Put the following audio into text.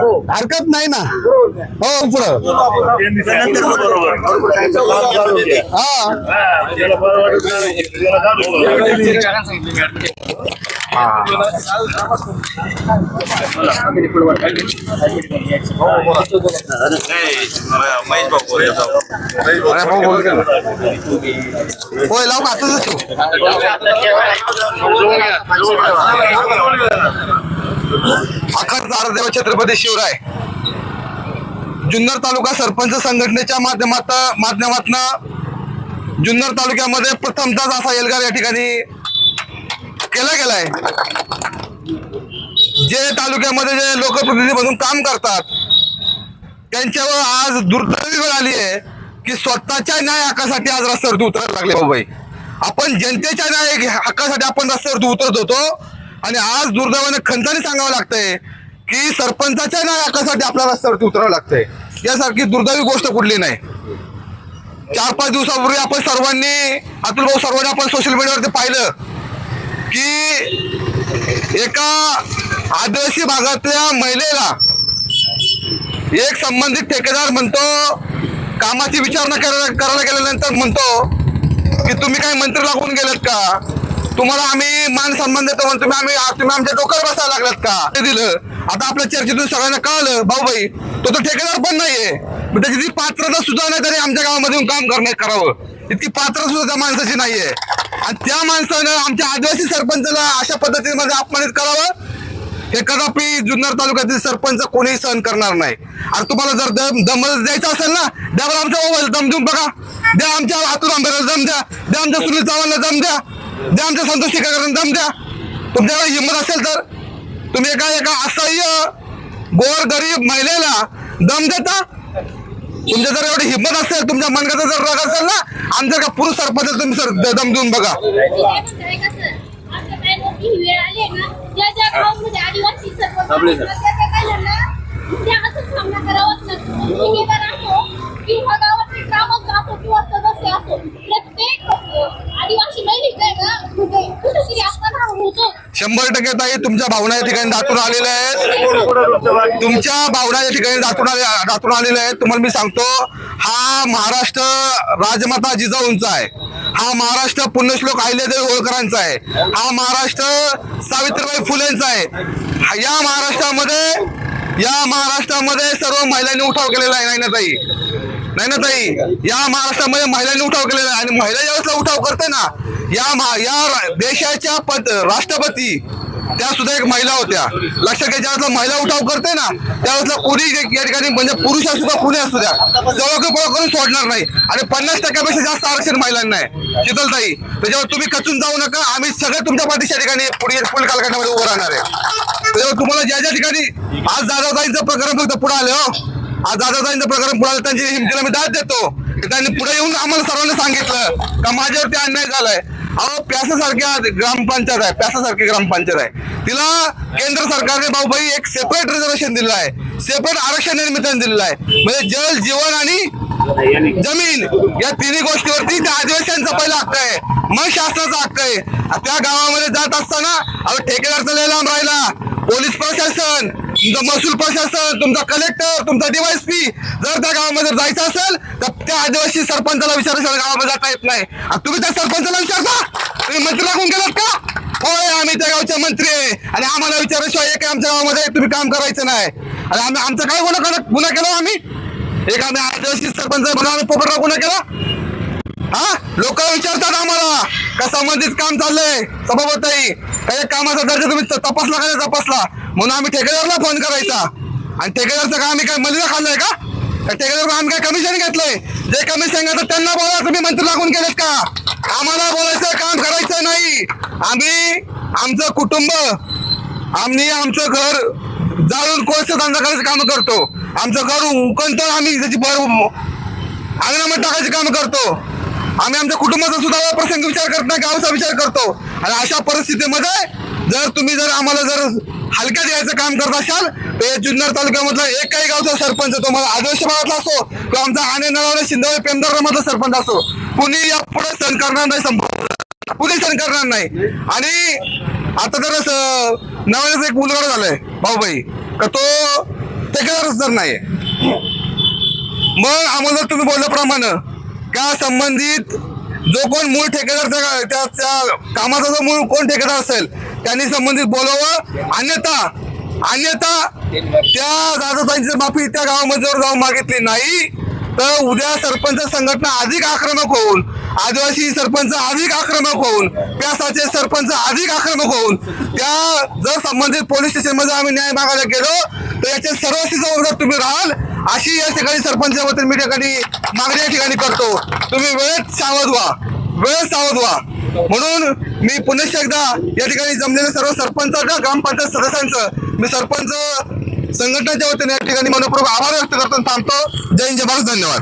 हो. हरकत नाही ना? हो पुढं. होय लाव का आताच ठेव अखंड छत्रपती शिवराय. जुन्नर तालुका सरपंच संघटनेच्या माध्यमात माध्यमातून जुन्नर तालुक्यामध्ये प्रथमतःच असा एल्गार या ठिकाणी केला गेलाय. जे तालुक्यामध्ये जे लोकप्रतिनिधी म्हणून काम करतात त्यांच्यावर आज दुर्दैवी वेळ आली आहे की स्वतःच्या न्याय हक्कासाठी आज रस्त्यावरती उतरायला लागले बाबाई आपण जनतेच्या न्याय हक्कासाठी आपण रस्त्यावरती उतरत होतो आणि आज दुर्दैवाने खंताने सांगावं लागतंय की सरपंचाच्या ना हक्कासाठी आपल्याला रस्त्यावरती उतरावं लागतंय यासारखी दुर्दैवी गोष्ट कुठली नाही. चार पाच दिवसापूर्वी आपण सर्वांनी अतुल भाऊ सर्वांनी आपण सोशल मीडियावरती पाहिलं की एका आदिवासी भागातल्या महिलेला एक संबंधित ठेकेदार म्हणतो कामाची विचारणा करायला करायला गेल्यानंतर म्हणतो की तुम्ही काय मंत्री लागून गेलात का? तुम्हाला आम्ही मान सन्मान देतो म्हणून तुम्ही आम्ही तुम्ही आमच्या डोक्यावर बसायला लागलात का? ते दिलं. आता आपल्या चर्चेतून सगळ्यांना कळलं भाऊबाई तो तर ठेकेदार पण नाहीये. मग त्याची ती पात्रता सुद्धा नाही तरी आमच्या गावामध्ये येऊन काम करणं करावं. इतकी पात्र सुद्धा त्या माणसाची नाहीये. आणि त्या माणसानं आमच्या आदिवासी सरपंचाला अशा पद्धतीमध्ये अपमानित करावं. हे कदापि जुन्नर तालुक्यातील सरपंच कोणीही सहन करणार नाही. आणि तुम्हाला जर दम दम द्यायचा असेल ना द्यावर आमच्या मोबाईल दम देऊन बघा. द्या आमच्या हातून आंबेला दम द्या. द्या आमच्या सुनील चव्हाणला दम द्या. द्या आमच्या संतोष टिकाकरांना दम द्या. तुमच्याकडे हिंमत असेल तर तुम्ही एका एका असह्य गोर गरीब महिलेला दम देता. तुमच्या जर एवढी हिंमत असेल तुमच्या मनगता जर रग असेल ना आमच्या का पुरुष सरपंच तुम्ही सर दम देऊन बघा. आदिवासी सरपंच त्या त्या महिलांना म्हणजे असंच सामना करावाच लागतो ठेकेदार असो किंवा गावातले ग्रामस्थ असो किंवा सदस्य असो प्रत्येक आदिवासी महिलेचा आहे ना म्हणजे कुठेतरी असताना होतो शंभर टक्के ताई तुमच्या भावना या ठिकाणी दातून आलेल्या आहेत. तुमच्या भावना या ठिकाणी दातून आले दातून आलेल्या आहेत. तुम्हाला मी सांगतो हा महाराष्ट्र राजमाता जिजाऊंचा आहे. हा महाराष्ट्र पुण्यश्लोक अहिल्यादेवी होळकरांचा आहे. हा महाराष्ट्र सावित्रीबाई फुलेंचा आहे. या महाराष्ट्रामध्ये या महाराष्ट्रामध्ये सर्व महिलांनी उठाव केलेला आहे नाही ना ताई? नाही ना ताई? या महाराष्ट्रामध्ये महिलांनी उठाव केलेला आहे. आणि महिला ज्यावेळेसला उठाव करते ना. या महा- या देशाच्या पद राष्ट्रपती त्या सुद्धा एक महिला होत्या. लक्षात घ्या ज्यावेळेला महिला उठाव करते ना त्यावेळेला कोणी या ठिकाणी म्हणजे पुरुष असू द्या कुणी असू द्या जवळ करून सोडणार नाही. आणि पन्नास टक्क्यापेक्षा जास्त आरक्षण महिलांना आहे. शीतलताई त्याच्यावर तुम्ही कचून जाऊ नका आम्ही सगळे तुमच्या पाठीच्या ठिकाणी पुढे पुढील कालखंडामध्ये उभं राहणार आहे. त्याच्यावर तुम्हाला ज्या ज्या ठिकाणी आज दादाताईंचं प्रकरण फक्त पुढे आलं हो. आज दादाताईंचं प्रकरण पुढे आलं त्यांची हिमतीला मी दाद देतो. त्यांनी पुढे येऊन आम्हाला सर्वांना सांगितलं का माझ्यावरती अन्याय झालाय. अहो प्यासासारख्या ग्रामपंचायत आहे प्यासासारखी ग्रामपंचायत आहे. तिला केंद्र सरकारने भाऊभाई एक सेपरेट रिझर्वेशन दिलेलं आहे. सेपरेट आरक्षण निर्मितीने दिलेलं आहे. म्हणजे जल जीवन आणि जमीन या तिन्ही गोष्टीवरती त्या आदिवासींचा पहिला हक्क आहे. मग शासनाचा हक्क आहे. त्या गावामध्ये जात असताना अहो ठेकेदारचा लय लांब राहिला. पोलीस प्रशासन तुमचं महसूल प्रशासन तुमचा कलेक्टर तुमचा डीवायसपी जर त्या गावामध्ये जायचं असेल तर त्या आदिवासी सरपंचाला विचारायचं गावामध्ये जाता येत नाही. तुम्ही त्या सरपंचाला विचारता. तुम्ही मंत्री लागून गेलात का? होय आम्ही त्या गावचे मंत्री आहे. आणि आम्हाला विचारल्याशिवाय एक आमच्या गावामध्ये तुम्ही काम करायचं नाही. आणि आम्ही आमचं काय गुन्हा गुन्हा केला आम्ही? एक आम्ही आदिवासी सरपंच म्हणून आम्ही पोपटला गुन्हा केला? हा? लोक विचारतात आम्हाला का संबंधित काम चाललंय? सभापती काही कामाचा दर्जा तुम्ही तपासला का तपासला? म्हणून आम्ही ठेकेदारला फोन करायचा. आणि ठेकेदारचं काम आम्ही काय मलिदा खाल्लंय का? त्या ठेकेदार आम्ही काय कमिशन घेतलंय? जे कमिशन घेतात त्यांना बोला तुम्ही मंत्री लागून गेलेत का? आम्हाला बोलायचं काम करायचं नाही. आम्ही आमचं कुटुंब आम्ही आमचं घर जाळून कोळसे धंदा करायचं काम करतो. आमचं घर उकंत आम्ही त्याची अंगणामध्ये टाकायची काम करतो. आम्ही आमच्या कुटुंबाचा सुद्धा प्रसंग विचार करत नाही गावचा विचार करतो. आणि अशा परिस्थितीमध्ये जर तुम्ही जर आम्हाला जर हलक्यात यायचं काम करत असाल तर या जुन्नर तालुक्यामधला एक काही गावचा सरपंच तुम्हाला आदर्श भागातला असो किंवा आमचा आणि नळवणे शिंदे पेमदार सरपंच असो कुणी या पुढे सण करणार नाही संपूर्ण कुणी सण करणार नाही. आणि आता तर नव्यानेच एक मुलगा झालाय भाऊबाई. का तो ठेकेदारच जर नाही मग आम्हाला तुम्ही बोलल्याप्रमाणे त्या संबंधित जो कोण मूळ ठेकेदार त्या- त्या त्या कामाचा जो मूळ कोण ठेकेदार असेल त्यांनी संबंधित बोलावं. अन्यथा अन्यथा त्या दादासाहेबांची माफी त्या गावामध्ये जर जाऊन मागितली नाही. तर उद्या सरपंच संघटना अधिक आक्रमक होऊन आदिवासी सरपंच अधिक आक्रमक होऊन प्यासाचे सरपंच अधिक आक्रमक होऊन त्या जर संबंधित पोलीस स्टेशनमध्ये आम्ही न्याय मागायला गेलो तर याचे सर्वस्वी जबाबदार तुम्ही राहाल. अशी या ठिकाणी सरपंच वतीने मी ठिकाणी मागणी या ठिकाणी करतो. तुम्ही वेळेत सावध व्हा. वेळेत सावध व्हा. म्हणून मी पुनश्च एकदा या ठिकाणी जमलेल्या सर्व सरपंच ग्रामपंचायत सदस्यांचं मी सरपंच संघटनेच्या वतीने या ठिकाणी मनपूर्वक आभार व्यक्त करतो थांबतो. जय हिंद जय भारत धन्यवाद.